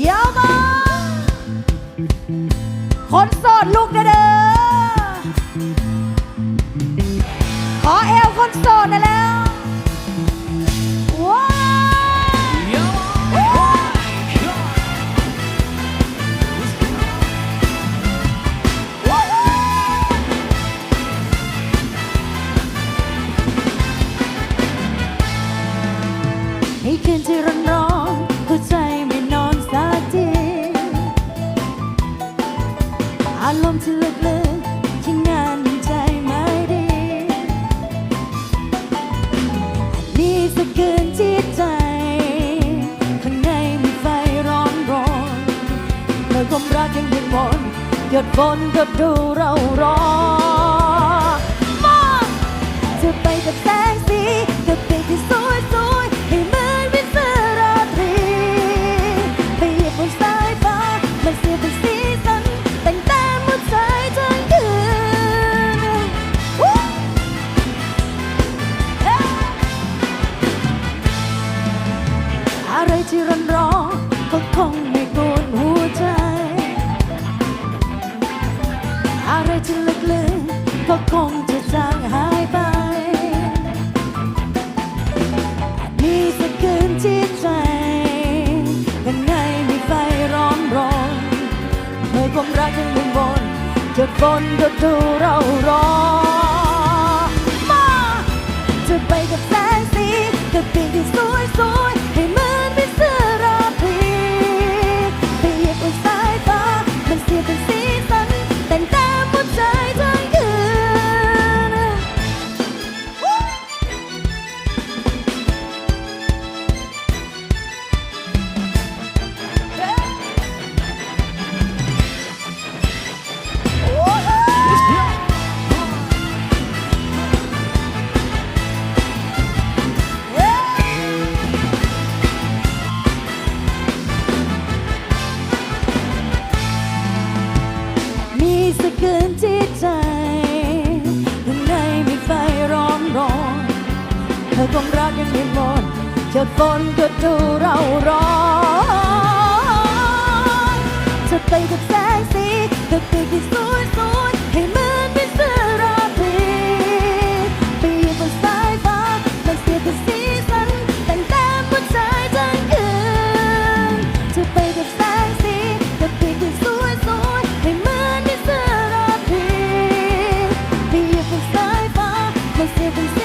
เยี่ยมากคนโสดลูกเด้อขอเอวคนโสดหนะแล้วว้าให้คืนที่ร้อน ที่ลึกๆที่งานใจไม่ดีนี่สักคืนที่ใจข้างในมีไฟร้อนร้อนเมื่อความรักยังยังวนหยดฝนก็ดูเราร้อนมองจะไปกับแสงสีกับเด็กที่สวยสวย อะไรที่ร้อนร้อนก็คงไม่กวนหัวใจ อะไรที่ลึกๆก็คงจะจางหายไปนี่สักคืนที่ใจข้างในมีไฟร้อนร้อนเมื่อความรักยังมึนวนหยดฝนก็ดูเราร้อนมาจะไปกับแสงสีกับปีกที่สวยสวย กันให้หมดเจ้าฝนก็ดูเราร้อนจะไปกับแสงสีแต่ปีกที่สวยสวยให้เหมือนเป็นเสื้อราตรีไปยืนบนสายฟ้าแต่เสียกับสีสันแต่งแต้มบนสายจันทร์คืนจะไปกับแสงสีแต่ปีกที่สวยสวยให้เหมือนเป็นเสื้อราตรีไปยืนบนสายฟ้าแต่เสียกับ